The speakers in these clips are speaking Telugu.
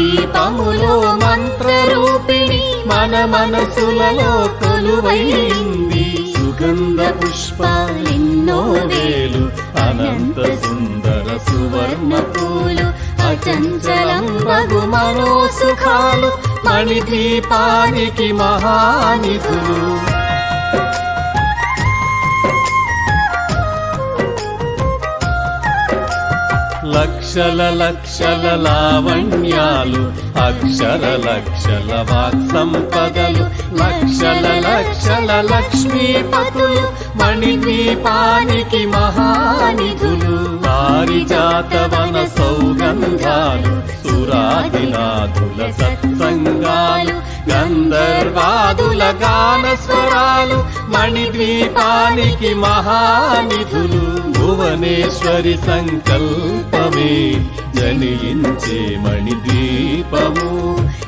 దీపములో మంత్రరూపిణి మన మనసులలో కొలువైంది సుగంధ పుష్పాలెన్నో వేలు అనంత సుందర సువర్ణ పూలు అచంచలం బగు మనో సుఖాలు మణి ద్వీపానికి మహానిధులు. లక్షల లక్షల లావణ్యాలు అక్షర లక్షల వాక్ సంపదలు లక్షల లక్షల లక్ష్మీపతులు మణిద్వీపానికి మహానిధులు పారిజాతవన సౌగంధాలు సురాదినాథుల సత్సంగాలు గంధర్వాదుల గాన స్వరాలు మణిద్వీపానికి మహానిధులు. భువనేశ్వరి సంకల్పమే జనించే మణిదీపము.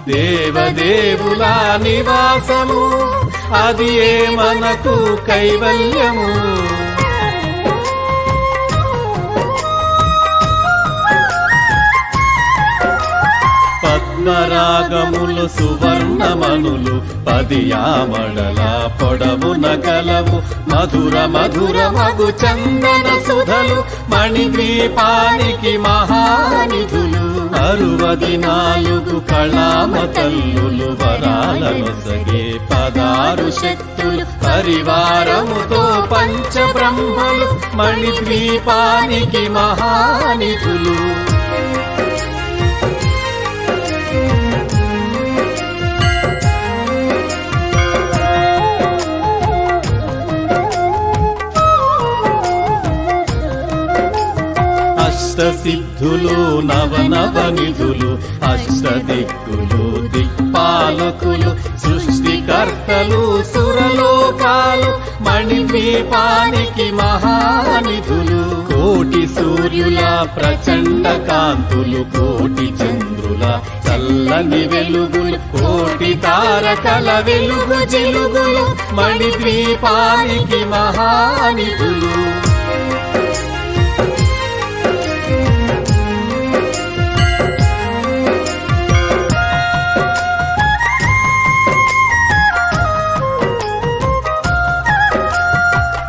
దేవదేవుల నివాసము అది ఏ మనకు కైవల్యము? పద్మరాగములు సువర్ణమనులు పదియామడల పొడవున కలవు మధుర మధుర మగు చందన సుధలు మణిద్వీపానికి మహానిధులు అరువది నాలుగు కళామ తల్లులు వరాలనొసగే పదారు శక్తులు పరివారముతో పంచ బ్రహ్మలు మణిద్వీపానికి మహానిధులు. సిద్ధులు నవనవ నిధులు అష్టదిక్కులు దిక్పాలకులు సృష్టికర్తలు సురలోకాలు మణిద్వీపానికి మహానిధులు కోటి సూర్యుల ప్రచండ కాంతులు కోటి చంద్రుల చల్లని వెలుగులు కోటి తారకల వెలుగు జిలుగులు మణిద్వీపానికి మహానిధులు.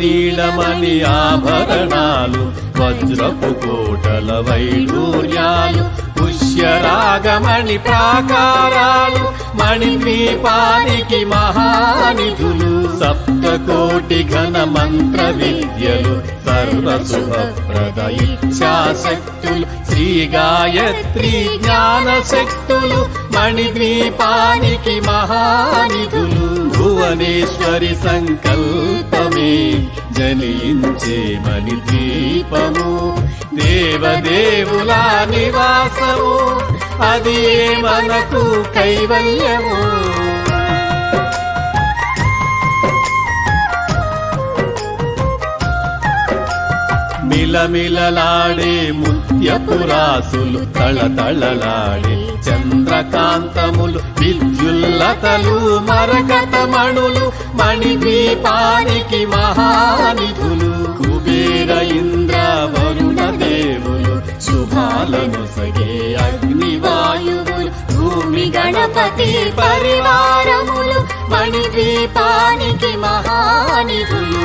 నీలమణి ఆభరణాలు వజ్రపు కోటల వైడూర్యాలు పుష్యరాగమణి ప్రాకారాలు మణిద్వీపానికి మహానిధులు సప్తకోటి ఘన మంత్ర విద్యలు సర్వశుభప్రద ఇచ్ఛాశక్తులు శ్రీ గాయత్రి జ్ఞాన శక్తులు మణిద్వీపానికి మహానిధులు భువనేశ్వరి సంకల్పమే జనించే మణిద్వీపము. దేవదేవుల నివాసము అది మనకు కైవల్యము? మిలమిలలాడే ముత్యపురాసులు తళతళలాడే చంద్రకాంతములు విద్యుల్లతలు మరకతమణులు మణిద్వీపానికి మహానిధులు. కుబేర ఇంద్ర వరుణ దేవులు శుభాలను సగే అగ్నివాయువులు భూమి గణపతి పరివారములు మణిద్వీపానికి మహానిధులు.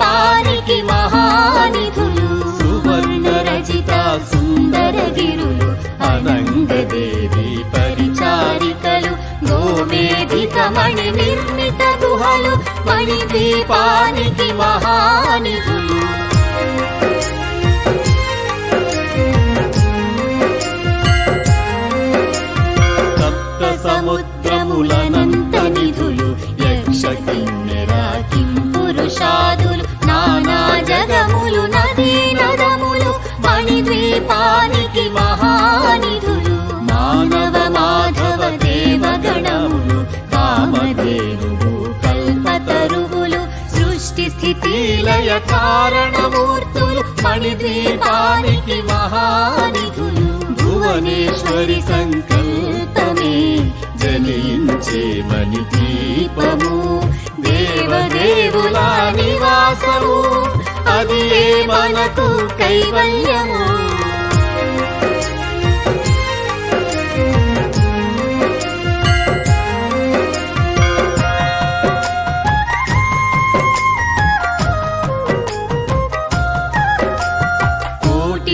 మణిద్వీపానికి మహానిధులు సువర్ణ రచిత సుందర గిరులు అనంగదేవి పరిచారికలు గోమేధిక మణి నిర్మిత గుహలు మణిద్వీపానికి మహానిధులు. సప్త సముద్రములనంత దేవగణములు కామధేనువు కల్పతరువులు సృష్టి స్థితి లయ కారణమూర్తులు మణిద్వీపానికి మహానిధులు భువనేశ్వరి సంకల్పమే జనించే మణి దీపము దేవదేవుల నివాసము అది ఏ మనకు కైవల్యము?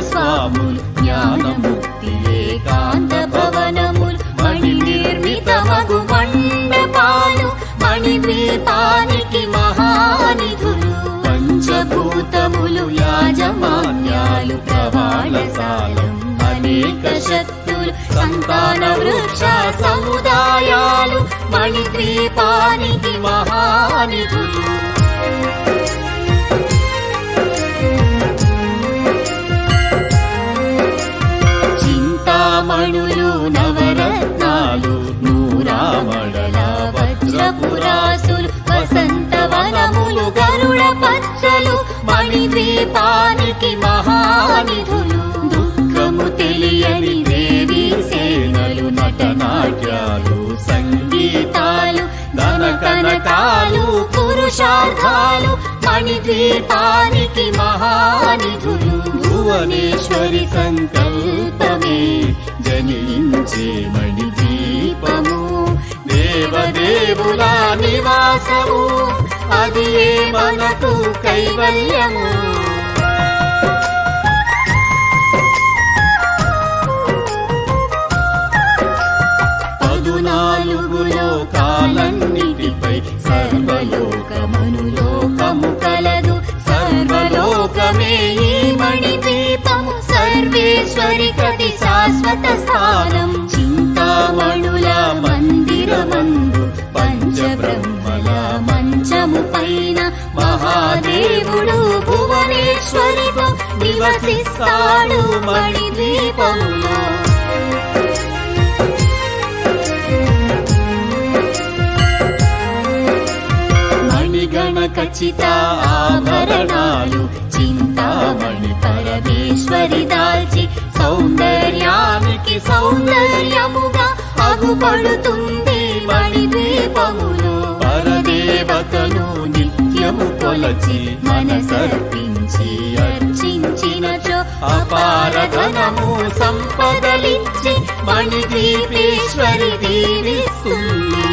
స్వాములు జ్ఞానముక్తి ఏకాంత భవనములు మణి నిర్మితమగు మండపాలు మణి ద్వీపానికి మహానిధులు. పంచభూతములు యాజమాన్యాలు ప్రవాళశాలం అనేక శక్తులు సంతాన వృక్ష సముదాయాలు మణి ద్వీపానికి మహానిధులు. నవరత్నాలు నూరామణల వజ్రపురాసులు వసంతవనములు గరుడ పచ్చలు మణిద్వీపానికి మహానిధులు. దుఃఖము తెలియని దేవి సేనలు నటనాట్యాలు సంగీతాలు ధన కనకాలు పురుషార్థాలు మణిద్వీపానికి మహానిధులు. భువనేశ్వరి సంకల్పమే జనించే దీపము. దేవదేవుల నివాసము. అది మనకు కైవల్యము? సర్వేశ్వరి కతి శాశ్వత స్థానం. చింతామణుల మందిరమందు పంచబ్రహ్మల మంచము పైన మహాదేవుడు భువనేశ్వరితో నివసిస్తాడు మణిద్వీపంలో ఖచ్చిత ఆభరణాలు. చింతామణి పరమేశ్వరి దాల్చి సౌందర్యానికి సౌందర్యముగా అగుపడుతుంది మణి దీపములో పరదేవతను నిత్యము కొలచి మనసర్పించి అర్చించినచో అపార ధనము సంపదలిచ్చి మణి దీపేశ్వరి దీవిస్తుంది.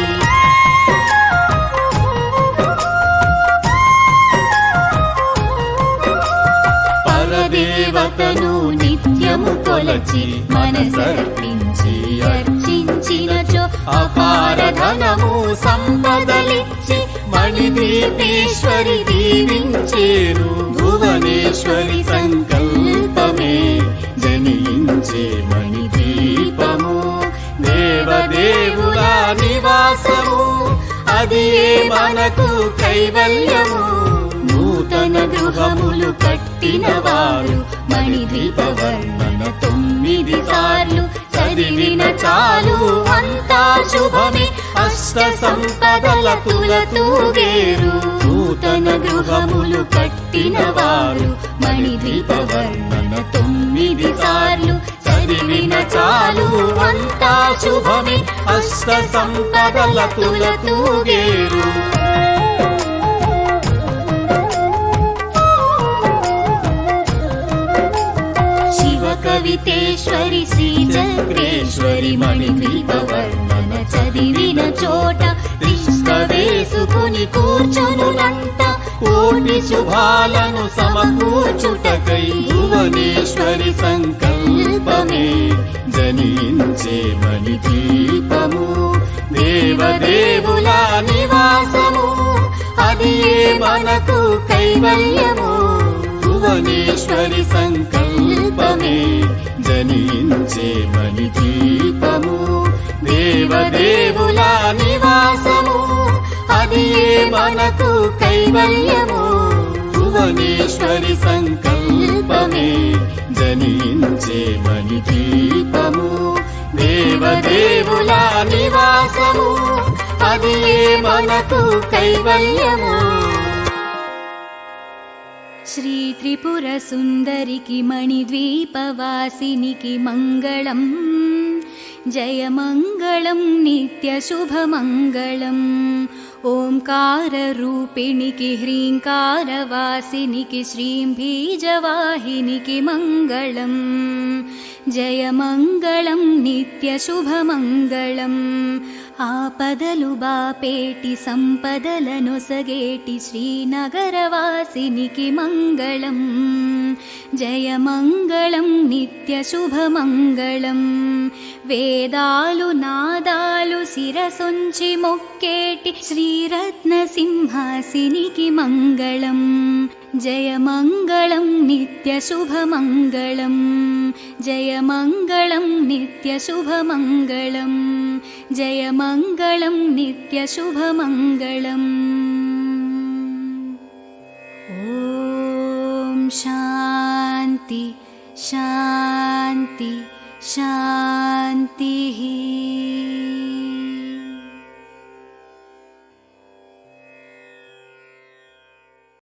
కొలచి మనసర్పించి అర్చించినచో అపార ధనము సంపదలిచ్చి మణిదీపేశ్వరి దీవించేరు. భువనేశ్వరి సంకల్పమే జనించే మణిదీపము. దేవదేవుల నివాసము అది మనకు కైవల్యము. నూతన గృహములు కట్టిన వారు మణిదీప తొమ్మిది సార్లు చదివిన చాలు. అంతా శుభమే. అష్ట సంపదల తులతూగేరు నూతన గృహములు కట్టిన వారు మణిదీప తొమ్మిది సార్లు చదివిన చాలు. అంతా శుభమే. అష్ట సంపదల తులతూగేరు కవితేశ్వరి శ్రీ చక్రేశ్వరి మణిద్వీప చదివిన చోట తిష్ట వేసుకుని కూర్చొనులంట కోటి శుభాలను సమకూర్చుటకై భువనేశ్వరి సంకల్పమే. జనించే మణిదీపము దేవదేవుల నివాసము అది మనకు కైవల్యము. భువనేశ్వరి సంకల్ప జనించే గీతము దేవదేవుల నివాసము. అది మనకు కైవల్యము? భువనేశ్వరి సంకల్పమే. జనించే గీతము దేవదేవుల నివాసము. అది మనకు కైవల్యము? श्रीत्रिपुरसुन्दरि कि मणिद्वीपवासिनिकि मङ्गलम्। जयमङ्गलं नित्यशुभमङ्गलम्। ओङ्काररूपिणि कि ह्रीङ्कारवासिनिकी श्रीं बीजवाहिनि किमङ्गलं जय मङ्गलं नित्यशुभमङ्गलम्। ఆపదలు బాపేటి సంపదలను సగేటి శ్రీనగరవాసినికి మంగళం. జయ మంగళం నిత్య శుభమంగళం. వేదాలు నాదాలు శిరసొంచి మొక్కేటి శ్రీరత్న సింహాసినికి మంగళం. జయ మంగళం నిత్య శుభమంగళం. जयमङ्गलं नित्यशुभमङ्गलम्। ॐ